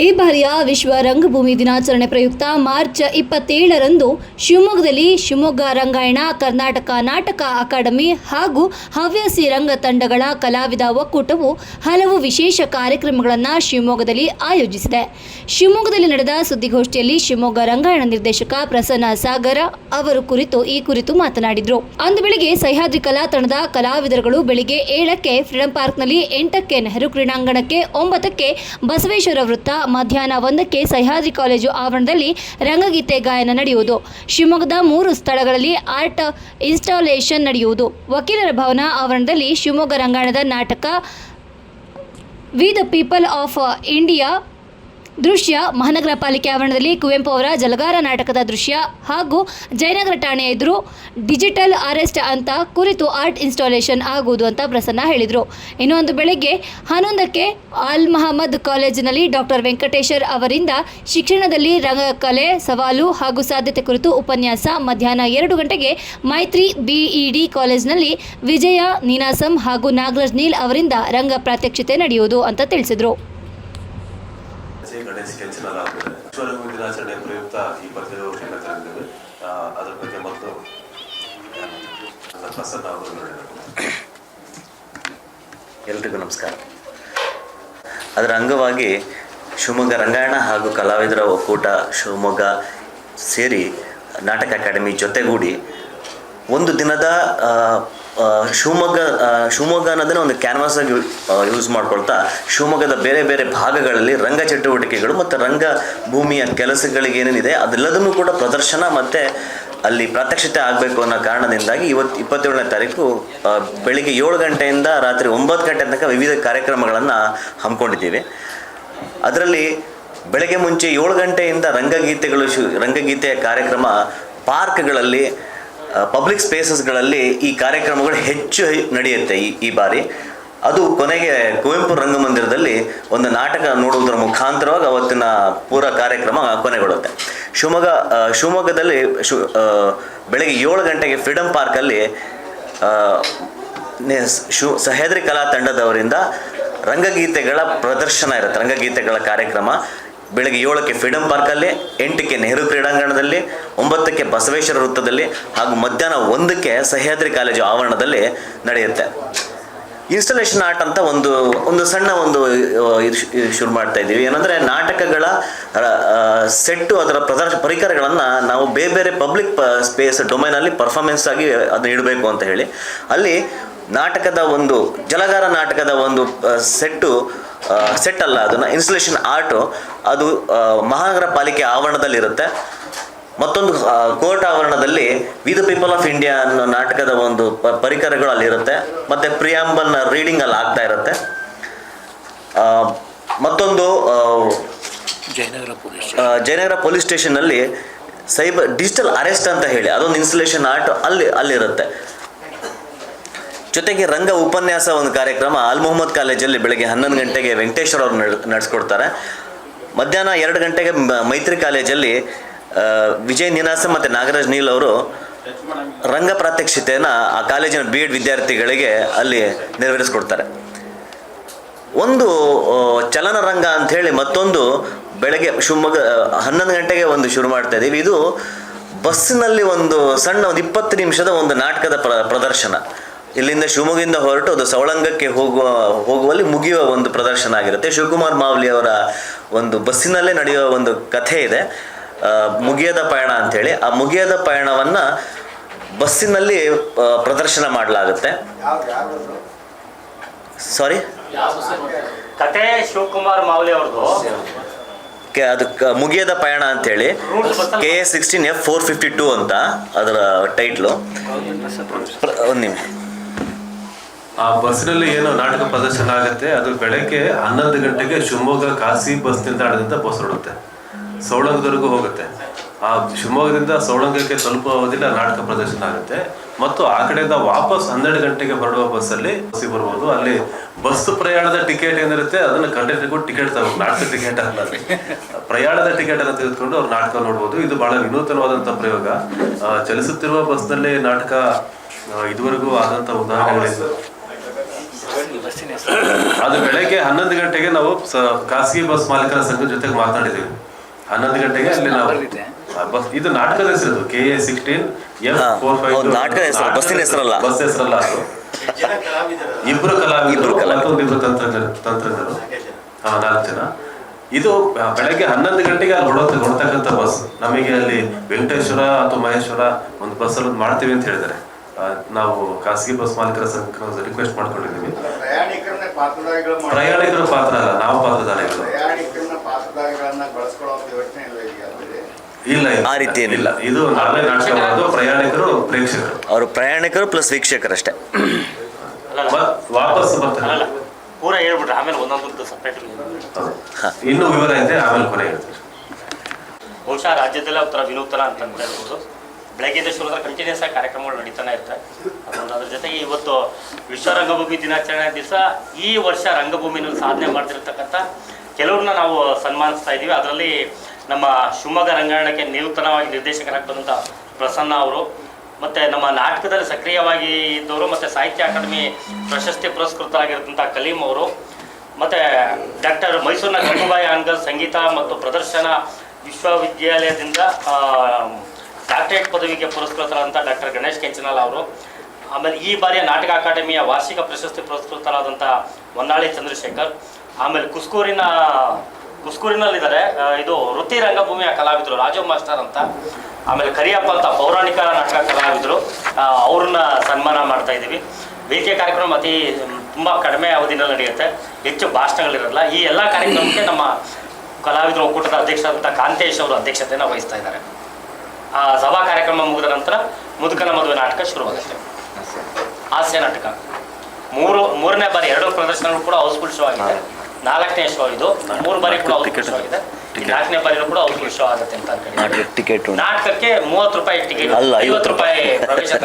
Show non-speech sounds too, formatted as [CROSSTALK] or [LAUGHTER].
ಈ ಬಾರಿಯ ವಿಶ್ವ ರಂಗಭೂಮಿ ದಿನಾಚರಣೆ ಪ್ರಯುಕ್ತ ಮಾರ್ಚ್ ಇಪ್ಪತ್ತೇಳರಂದು ಶಿವಮೊಗ್ಗದಲ್ಲಿ ಶಿವಮೊಗ್ಗ ರಂಗಾಯಣ, ಕರ್ನಾಟಕ ನಾಟಕ ಅಕಾಡೆಮಿ ಹಾಗೂ ಹವ್ಯಾಸಿ ರಂಗ ತಂಡಗಳ ಕಲಾವಿದ ಒಕ್ಕೂಟವು ಹಲವು ವಿಶೇಷ ಕಾರ್ಯಕ್ರಮಗಳನ್ನು ಶಿವಮೊಗ್ಗದಲ್ಲಿ ಆಯೋಜಿಸಿದೆ. ಶಿವಮೊಗ್ಗದಲ್ಲಿ ನಡೆದ ಸುದ್ದಿಗೋಷ್ಠಿಯಲ್ಲಿ ಶಿವಮೊಗ್ಗ ರಂಗಾಯಣ ನಿರ್ದೇಶಕ ಪ್ರಸನ್ನ ಸಾಗರ ಅವರು ಕುರಿತು ಈ ಕುರಿತು ಮಾತನಾಡಿದರು. ಅಂದು ಬೆಳಿಗ್ಗೆ ಸಹ್ಯಾದ್ರಿ ಕಲಾ ತಂಡದ ಕಲಾವಿದರುಗಳು ಬೆಳಿಗ್ಗೆ ಏಳಕ್ಕೆ ಫ್ರೀಡಂ ಪಾರ್ಕ್ನಲ್ಲಿ ಎಂಟಕ್ಕೆ ನೆಹರು ಕ್ರೀಡಾಂಗಣಕ್ಕೆ ಒಂಬತ್ತಕ್ಕೆ ಬಸವೇಶ್ವರ ವೃತ್ತ ಮಧ್ಯಾಹ್ನ ಒಂದಕ್ಕೆ ಸಹ್ಯಾದ್ರಿ ಕಾಲೇಜು ಆವರಣದಲ್ಲಿ ರಂಗಗೀತೆ ಗಾಯನ ನಡೆಯುವುದು. ಶಿವಮೊಗ್ಗದ ಮೂರು ಸ್ಥಳಗಳಲ್ಲಿ ಆರ್ಟ್ ಇನ್ಸ್ಟಾಲೇಷನ್ ನಡೆಯುವುದು. ವಕೀಲರ ಭವನ ಆವರಣದಲ್ಲಿ ಶಿವಮೊಗ್ಗ ರಂಗಾಯಣದ ನಾಟಕ, we the people of India ದೃಶ್ಯ ಮಹಾನಗರ ಪಾಲಿಕೆ ಆವರಣದಲ್ಲಿ ಕುವೆಂಪು ಅವರ ಜಲಗಾರ ನಾಟಕದ ದೃಶ್ಯ ಹಾಗೂ ಜಯನಗರ ಠಾಣೆ ಎದುರು ಡಿಜಿಟಲ್ ಅರೆಸ್ಟ್ ಅಂತ ಕುರಿತು ಆರ್ಟ್ ಇನ್ಸ್ಟಾಲೇಷನ್ ಆಗುವುದು ಅಂತ ಪ್ರಸನ್ನ ಹೇಳಿದರು. ಇನ್ನೊಂದು ಬೆಳಗ್ಗೆ ಹನ್ನೊಂದಕ್ಕೆ ಅಲ್ ಮಹಮ್ಮದ್ ಕಾಲೇಜಿನಲ್ಲಿ ಡಾಕ್ಟರ್ ವೆಂಕಟೇಶರ್ ಅವರಿಂದ ಶಿಕ್ಷಣದಲ್ಲಿ ರಂಗಕಲೆ, ಸವಾಲು ಹಾಗೂ ಸಾಧ್ಯತೆ ಕುರಿತು ಉಪನ್ಯಾಸ ಮಧ್ಯಾಹ್ನ ಎರಡು ಗಂಟೆಗೆ ಮೈತ್ರಿ ಬಿಇಡಿ ಕಾಲೇಜಿನಲ್ಲಿ ವಿಜಯ ನೀನಾಸಂ ಹಾಗೂ ನಾಗರಾಜ್ ನೀಲ್ ಅವರಿಂದ ರಂಗ ಪ್ರಾತ್ಯಕ್ಷತೆ ನಡೆಯುವುದು ಅಂತ ತಿಳಿಸಿದರು. ಸಿ ಗಣೇಶ ಕೆಂಚನಲ್ಲ ಆಗ್ತದೆ ವಿಶ್ವರಂಗ ದಿನಾಚರಣೆ ಪ್ರಯುಕ್ತ ಈ ಪದ್ಯಗಳು ತಂದಿದ್ದೇವೆ ಅದರ ಬಗ್ಗೆ ಮತ್ತು ಪ್ರಸನ್ನ ಅವರು ಎಲ್ರಿಗೂ ನಮಸ್ಕಾರ. ಅದರ ಅಂಗವಾಗಿ ಶಿವಮೊಗ್ಗ ರಂಗಾಯಣ ಹಾಗೂ ಕಲಾವಿದರ ಒಕ್ಕೂಟ ಶಿವಮೊಗ್ಗ ಸೇರಿ ನಾಟಕ ಅಕಾಡೆಮಿ ಜೊತೆಗೂಡಿ ಒಂದು ದಿನದ ಶಿವಮೊಗ್ಗ ಶಿವಮೊಗ್ಗ ಅನ್ನೋದನ್ನ ಒಂದು ಕ್ಯಾನ್ವಾಸ್ ಆಗಿ ಯೂಸ್ ಮಾಡ್ಕೊಳ್ತಾ, ಶಿವಮೊಗ್ಗದ ಬೇರೆ ಬೇರೆ ಭಾಗಗಳಲ್ಲಿ ರಂಗ ಚಟುವಟಿಕೆಗಳು ಮತ್ತು ರಂಗ ಭೂಮಿಯ ಕೆಲಸಗಳಿಗೆ ಏನೇನಿದೆ ಅದೆಲ್ಲದನ್ನು ಕೂಡ ಪ್ರದರ್ಶನ ಮತ್ತು ಅಲ್ಲಿ ಪ್ರಾತ್ಯಕ್ಷತೆ ಆಗಬೇಕು ಅನ್ನೋ ಕಾರಣದಿಂದಾಗಿ ಇವತ್ತು ಇಪ್ಪತ್ತೇಳನೇ ತಾರೀಕು ಬೆಳಿಗ್ಗೆ ಏಳು ಗಂಟೆಯಿಂದ ರಾತ್ರಿ ಒಂಬತ್ತು ಗಂಟೆ ತನಕ ವಿವಿಧ ಕಾರ್ಯಕ್ರಮಗಳನ್ನು ಹಮ್ಮಿಕೊಂಡಿದ್ದೀವಿ. ಅದರಲ್ಲಿ ಬೆಳಗ್ಗೆ ಮುಂಚೆ ಏಳು ಗಂಟೆಯಿಂದ ರಂಗಗೀತೆಗಳು ಶು, ರಂಗಗೀತೆಯ ಕಾರ್ಯಕ್ರಮ ಪಾರ್ಕ್ಗಳಲ್ಲಿ ಪಬ್ಲಿಕ್ ಸ್ಪೇಸಸ್ಗಳಲ್ಲಿ ಈ ಕಾರ್ಯಕ್ರಮಗಳು ಹೆಚ್ಚು ನಡೆಯುತ್ತೆ ಈ ಈ ಬಾರಿ. ಅದು ಕೊನೆಗೆ ಕುವೆಂಪು ರಂಗಮಂದಿರದಲ್ಲಿ ಒಂದು ನಾಟಕ ನೋಡುವುದರ ಮುಖಾಂತರವಾಗಿ ಅವತ್ತಿನ ಪೂರ ಕಾರ್ಯಕ್ರಮ ಕೊನೆಗೊಳ್ಳುತ್ತೆ. ಶಿವಮೊಗ್ಗ ಶಿವಮೊಗ್ಗದಲ್ಲಿ ಶು ಬೆಳಗ್ಗೆ ಏಳು ಗಂಟೆಗೆ ಫ್ರೀಡಂ ಪಾರ್ಕಲ್ಲಿ ಶು, ಸಹ್ಯಾದ್ರಿ ಕಲಾ ತಂಡದವರಿಂದ ರಂಗಗೀತೆಗಳ ಪ್ರದರ್ಶನ ಇರುತ್ತೆ, ರಂಗಗೀತೆಗಳ ಕಾರ್ಯಕ್ರಮ. ಬೆಳಗ್ಗೆ ಏಳಕ್ಕೆ ಫ್ರೀಡಂ ಪಾರ್ಕಲ್ಲಿ, ಎಂಟಕ್ಕೆ ನೆಹರು ಕ್ರೀಡಾಂಗಣದಲ್ಲಿ, ಒಂಬತ್ತಕ್ಕೆ ಬಸವೇಶ್ವರ ವೃತ್ತದಲ್ಲಿ ಹಾಗೂ ಮಧ್ಯಾಹ್ನ ಒಂದಕ್ಕೆ ಸಹ್ಯಾದ್ರಿ ಕಾಲೇಜು ಆವರಣದಲ್ಲಿ ನಡೆಯುತ್ತೆ. ಇನ್ಸ್ಟಾಲೇಷನ್ ಆರ್ಟ್ ಅಂತ ಒಂದು ಒಂದು ಸಣ್ಣ ಒಂದು ಶುರು ಮಾಡ್ತಾ ಇದ್ದೀವಿ. ಏನಂದರೆ ನಾಟಕಗಳ ಸೆಟ್ಟು ಅದರ ಪ್ರದರ್ಶ, ಪರಿಕರಗಳನ್ನು ನಾವು ಬೇರೆ ಬೇರೆ ಪಬ್ಲಿಕ್ ಸ್ಪೇಸ್ ಡೊಮೈನಲ್ಲಿ ಪರ್ಫಾರ್ಮೆನ್ಸ್ ಆಗಿ ಅದನ್ನ ಇಡಬೇಕು ಅಂತ ಹೇಳಿ. ಅಲ್ಲಿ ನಾಟಕದ ಒಂದು, ಜಲಗಾರ ನಾಟಕದ ಒಂದು ಸೆಟ್ಟು ಸೆಟ್ ಅಲ್ಲ ಅದನ್ನು ಇನ್ಸ್ಟಲೇಷನ್ ಆರ್ಟು ಅದು ಮಹಾನಗರ ಪಾಲಿಕೆ ಆವರಣದಲ್ಲಿರುತ್ತೆ. ಮತ್ತೊಂದು ಕೋರ್ಟ್ ಆವರಣದಲ್ಲಿ we the people of India ಅನ್ನೋ ನಾಟಕದ ಒಂದು ಪರಿಕರಗಳು ಅಲ್ಲಿರುತ್ತೆ. ಮತ್ತು ಪ್ರಿಯಾಂಬಲ್ನ ರೀಡಿಂಗ್ ಅಲ್ಲಿ ಆಗ್ತಾ ಇರುತ್ತೆ. ಮತ್ತೊಂದು ಜಯನಗರ ಪೊಲೀಸ್ ಸ್ಟೇಷನ್ ಅಲ್ಲಿ ಪೊಲೀಸ್ ಸ್ಟೇಷನ್ನಲ್ಲಿ ಸೈಬರ್ ಡಿಜಿಟಲ್ ಅರೆಸ್ಟ್ ಅಂತ ಹೇಳಿ ಅದೊಂದು ಇನ್ಸ್ಟಲೇಷನ್ ಆರ್ಟ್ ಅಲ್ಲಿ ಅಲ್ಲಿರುತ್ತೆ. ಜೊತೆಗೆ ರಂಗ ಉಪನ್ಯಾಸ ಒಂದು ಕಾರ್ಯಕ್ರಮ ಅಲ್ ಮೊಹಮ್ಮದ್ ಕಾಲೇಜಲ್ಲಿ ಬೆಳಗ್ಗೆ ಹನ್ನೊಂದು ಗಂಟೆಗೆ ವೆಂಕಟೇಶ್ವರ ಅವರು ನಡ್- ನಡೆಸ್ಕೊಡ್ತಾರೆ. ಮಧ್ಯಾಹ್ನ ಎರಡು ಗಂಟೆಗೆ ಮೈತ್ರಿ ಕಾಲೇಜಲ್ಲಿ ವಿಜಯ್ ನಿನಾಸ ಮತ್ತು ನಾಗರಾಜ್ ನೀಲ್ ಅವರು ರಂಗ ಪ್ರಾತ್ಯಕ್ಷಿತೆಯನ್ನು ಆ ಕಾಲೇಜಿನ ಬಿ ಎಡ್ ವಿದ್ಯಾರ್ಥಿಗಳಿಗೆ ಅಲ್ಲಿ ನೆರವೇರಿಸ್ಕೊಡ್ತಾರೆ. ಒಂದು ಚಲನರಂಗ ಅಂತ ಹೇಳಿ ಮತ್ತೊಂದು ಬೆಳಗ್ಗೆ ಶಿವಮೊಗ್ಗ ಹನ್ನೊಂದು ಗಂಟೆಗೆ ಒಂದು ಶುರು ಮಾಡ್ತಾ ಇದ್ದೀವಿ ಇದು ಬಸ್ಸಿನಲ್ಲಿ ಒಂದು ಸಣ್ಣ ಒಂದು ಇಪ್ಪತ್ತು ನಿಮಿಷದ ಒಂದು ನಾಟಕದ ಪ್ರ, ಪ್ರದರ್ಶನ. ಇಲ್ಲಿಂದ ಶಿವಮೊಗ್ಗದಿಂದ ಹೊರಟು ಅದು ಸವಳಂಗಕ್ಕೆ ಹೋಗುವ ಹೋಗುವಲ್ಲಿ ಮುಗಿಯುವ ಒಂದು ಪ್ರದರ್ಶನ ಆಗಿರುತ್ತೆ. ಶಿವಕುಮಾರ್ ಮಾವ್ಲಿ ಅವರ ಒಂದು ಬಸ್ಸಿನಲ್ಲೇ ನಡೆಯುವ ಒಂದು ಕಥೆ ಇದೆ. ಮುಗಿಯದ ಪಯಣ ಅಂಥೇಳಿ. ಆ ಮುಗಿಯದ ಪಯಣವನ್ನು ಬಸ್ಸಿನಲ್ಲಿ ಪ್ರದರ್ಶನ ಮಾಡಲಾಗುತ್ತೆ. ಸಾರಿ ಕತೆ ಶಿವಕುಮಾರ್ ಮಾವ್ಲಿ ಅವ್ರದ್ದು. ಅದು ಮುಗಿಯದ ಪಯಣ ಅಂತೇಳಿ K A sixteen F four fifty two ಅಂತ ಅದರ ಟೈಟ್ಲು. ಒಂದು ನಿಮಿಷ. ಆ ಬಸ್ನಲ್ಲಿ ಏನು ನಾಟಕ ಪ್ರದರ್ಶನ ಆಗುತ್ತೆ, ಅದು ಬೆಳಗ್ಗೆ ಹನ್ನೊಂದು ಗಂಟೆಗೆ ಶಿವಮೊಗ್ಗ ಕಾಸಿ ಬಸ್ ನಿಲ್ದಾಣದಿಂದ ಬಸ್ ಹೊರಡುತ್ತೆ. ಸೌಳಂಗದವರೆಗೂ ಹೋಗುತ್ತೆ. ಆ ಶಿವಮೊಗ್ಗದಿಂದ ಸೌಳಂಗಕ್ಕೆ ಸ್ವಲ್ಪ ನಾಟಕ ಪ್ರದರ್ಶನ ಆಗುತ್ತೆ. ಮತ್ತು ಆ ಕಡೆಯಿಂದ ವಾಪಸ್ ಹನ್ನೆರಡು ಗಂಟೆಗೆ ಹೊರಡುವ ಬಸ್ಸಲ್ಲಿ ಬಸ್ಸಿಗೆ ಬರ್ಬೋದು. ಅಲ್ಲಿ ಬಸ್ ಪ್ರಯಾಣದ ಟಿಕೆಟ್ ಏನಿರುತ್ತೆ, ಅದನ್ನು ಕಂಡಕ್ಟರ್ ಕೊಟ್ಟು ಟಿಕೆಟ್ ತಗೋಬೇಕು. ನಾಟಕ ಟಿಕೆಟ್ ಅಲ್ಲಿ ಪ್ರಯಾಣದ ಟಿಕೆಟ್ ಅನ್ನು ತೆಗೆದುಕೊಂಡು ಅವ್ರು ನಾಟಕ ನೋಡ್ಬೋದು. ಇದು ಬಹಳ ವಿನೂತನವಾದಂಥ ಪ್ರಯೋಗ. ಚಲಿಸುತ್ತಿರುವ ಬಸ್ನಲ್ಲಿ ನಾಟಕ ಇದುವರೆಗೂ ಆದಂಥ ಉದಾಹರಣೆಗಳಿಂದ ಅದು ಬೆಳಗ್ಗೆ ಹನ್ನೊಂದು ಗಂಟೆಗೆ ನಾವು ಖಾಸಗಿ ಬಸ್ ಮಾಲೀಕರ ಸಂಘದ ಜೊತೆಗೆ ಮಾತನಾಡಿದ್ದೀವಿ ಹನ್ನೊಂದು ಗಂಟೆಗೆ ಅಲ್ಲಿ ನಾವು ಬಸ್ ಇದು ನಾಟಕದ ಹೆಸರು ಕೆ ಎ ಸಿಕ್ಸ್ಟೀನ್ ಎಫ್ ಹಾ, ಫೋರ್ ಫೈವ್ ಹೌದು, ನಾಟಕದ ಹೆಸರು, ಬಸ್ಸಿನ ಹೆಸರಲ್ಲ. ಬಸ್ ಹೆಸರಲ್ಲ ಅದು. ಇಬ್ರು ಕಲಾವಿದರು ಇಬ್ರು ಕಲಾವಿದರು. ಮತ್ತೊಂದು ಇಬ್ರು ತಂತ್ರಜ್ಞರು ತಂತ್ರಜ್ಞರು. ಹಾ ನಾಲ್ಕು ಜನ. ಇದು ಬೆಳಗ್ಗೆ ಹನ್ನೊಂದು ಗಂಟೆಗೆ ಅಲ್ಲಿ ಹೊಡೋತ ಹೊಡ್ತಕ್ಕಂಥ ಬಸ್. ನಮಗೆ ಅಲ್ಲಿ ವೆಂಕಟೇಶ್ವರ ಅಥವಾ ಮಹೇಶ್ವರ ಒಂದು ಬಸ್ಸಲ್ಲಿ ಮಾಡ್ತೀವಿ ಅಂತ ಹೇಳಿದ್ದಾರೆ. ನಾವು ಖಾಸಗಿ ಬಸ್ ಮಾಲೀಕರ ಸಂಘ ರಿಕ್ವೆಸ್ಟ್ ಮಾಡ್ಕೊಂಡಿದ್ದೀವಿ. ಪ್ರಯಾಣಿಕರು ಪಾತ್ರಧಾರಿಗಳು ಮಾಡಿ ಪ್ರಯಾಣಿಕರ ಪಾತ್ರ ಅಲ್ಲ ನಾವು ಪಾತ್ರಧಾರಿಗಳು. ಇಲ್ಲ ಈಗ ಇಲ್ಲ ಇಲ್ಲ. ಆ ರೀತಿ ಏನಿಲ್ಲ. ಇದು ನಾವೇ ನಾಟಕ ಪ್ರಯಾಣಿಕರು ಪ್ರೇಕ್ಷಕರು. ಅವರು ಪ್ರಯಾಣಿಕರು ಪ್ಲಸ್ ವೀಕ್ಷಕರಷ್ಟೇ. ವಾಪಸ್ ಬರ್ತಾರೆ. ಪೂರ ಹೇಳ್ಬಿಟ್ರೆ ಆಮೇಲೆ ಒಂದೊಂದು ಸಪ್ರೇಟ್. ಇನ್ನೂ ವಿವರ ಇದೆ ಆಮೇಲೆ ಕೊನೆ ಹೇಳ್ತೀನಿ. ಬಹುಶಃ ರಾಜ್ಯದಲ್ಲೇ ಒಂಥರ ವಿನೂತನ ಅಂತ ಹೇಳ್ಬೋದು ಬೆಳಗ್ಗೆಯಿಂದ ಶುರು ಕಂಟಿನ್ಯೂಸ್ ಆಗಿ ಕಾರ್ಯಕ್ರಮಗಳು ನಡೀತಾನೆ ಇರ್ತವೆ ಅದೊಂದು ಅದ್ರ ಜೊತೆಗೆ ಇವತ್ತು ವಿಶ್ವ ರಂಗಭೂಮಿ ದಿನಾಚರಣೆ ದಿವಸ ಈ ವರ್ಷ ರಂಗಭೂಮಿನಲ್ಲಿ ಸಾಧನೆ ಮಾಡ್ತಿರ್ತಕ್ಕಂಥ ಕೆಲವ್ರನ್ನ ನಾವು ಸನ್ಮಾನಿಸ್ತಾ ಇದ್ದೀವಿ. ಅದರಲ್ಲಿ ನಮ್ಮ ಶಿವಮೊಗ್ಗ ರಂಗಾಯಣಕ್ಕೆ ನಿರೂತನವಾಗಿ ನಿರ್ದೇಶಕರಾಗಿ ಬಂದಂಥ ಪ್ರಸನ್ನ ಅವರು, ಮತ್ತು ನಮ್ಮ ನಾಟಕದಲ್ಲಿ ಸಕ್ರಿಯವಾಗಿ ಇದ್ದವರು, ಮತ್ತು ಸಾಹಿತ್ಯ ಅಕಾಡೆಮಿ ಪ್ರಶಸ್ತಿ ಪುರಸ್ಕೃತರಾಗಿರ್ತಂಥ ಕಲೀಂ ಅವರು, ಮತ್ತು ಡಾಕ್ಟರ್ ಮೈಸೂರಿನ ಗಂಗೂಬಾಯಿ ಅಂಗಲ್ ಸಂಗೀತ ಮತ್ತು ಪ್ರದರ್ಶನ ವಿಶ್ವವಿದ್ಯಾಲಯದಿಂದ ಡಾಕ್ಟರೇಟ್ ಪದವಿಗೆ ಪುರಸ್ಕೃತರಾದಂಥ ಡಾಕ್ಟರ್ ಗಣೇಶ್ ಕೆಂಚನಾಲ್ ಅವರು. ಆಮೇಲೆ ಈ ಬಾರಿಯ ನಾಟಕ ಅಕಾಡೆಮಿಯ ವಾರ್ಷಿಕ ಪ್ರಶಸ್ತಿ ಪುರಸ್ಕೃತರಾದಂಥ ಹೊನ್ನಾಳಿ ಚಂದ್ರಶೇಖರ್. ಆಮೇಲೆ ಕುಸ್ಕೂರಿನ, ಕುಸ್ಕೂರಿನಲ್ಲಿದ್ದಾರೆ ಇದು ವೃತ್ತಿ ರಂಗಭೂಮಿಯ ಕಲಾವಿದರು ರಾಜು ಮಾಸ್ಟರ್ ಅಂತ. ಆಮೇಲೆ ಕರಿಯಪ್ಪ ಅಂತ ಪೌರಾಣಿಕ ನಾಟಕ ಕಲಾವಿದರು ಅವ್ರನ್ನ ಸನ್ಮಾನ ಮಾಡ್ತಾ ಇದ್ದೀವಿ. ವೇದಿಕೆ ಕಾರ್ಯಕ್ರಮ ಅತಿ, ತುಂಬ ಕಡಿಮೆ ಅವಧಿನಲ್ಲಿ ನಡೆಯುತ್ತೆ. ಹೆಚ್ಚು ಭಾಷಣಗಳಿರಲ್ಲ. ಈ ಎಲ್ಲ ಕಾರ್ಯಕ್ರಮಕ್ಕೆ ನಮ್ಮ ಕಲಾವಿದರು ಒಕ್ಕೂಟದ ಅಧ್ಯಕ್ಷರಾದಂಥ ಕಾಂತೇಶ್ ಅವರು ಅಧ್ಯಕ್ಷತೆಯನ್ನು ವಹಿಸ್ತಾ ಇದ್ದಾರೆ. ಆ ಸಭಾ ಕಾರ್ಯಕ್ರಮ ಮುಗಿದ ನಂತರ ಮುದುಕನ ಮದುವೆ ನಾಟಕ ಶುರುವಾಗುತ್ತೆ. ಹಾಸ್ಯ ನಾಟಕ. ಮೂರು ಮೂರನೇ ಬಾರಿ ಎರಡು ಪ್ರದರ್ಶನಗಳು ಕೂಡ ಹೌಸ್ಫುಲ್ ಶೋ ಆಗಿದೆ ನಾಲ್ಕನೇ ಶೋ ಇದು. ಮೂರು ಬಾರಿ ಕೂಡ ಹೌಸ್ಫುಲ್ ಶೋ ಆಗಿದೆ ನಾಲ್ಕನೇ ಬಾರಿ ಕೂಡ ಹೌಸ್ಫುಲ್ ಶೋ ಆಗುತ್ತೆ ಅಂತ ಟಿಕೆಟ್ ನಾಟಕಕ್ಕೆ ಮೂವತ್ತು ರೂಪಾಯಿ ಟಿಕೆಟ್ ಐವತ್ತು ರೂಪಾಯಿ ಪ್ರವೇಶ [LAUGHS]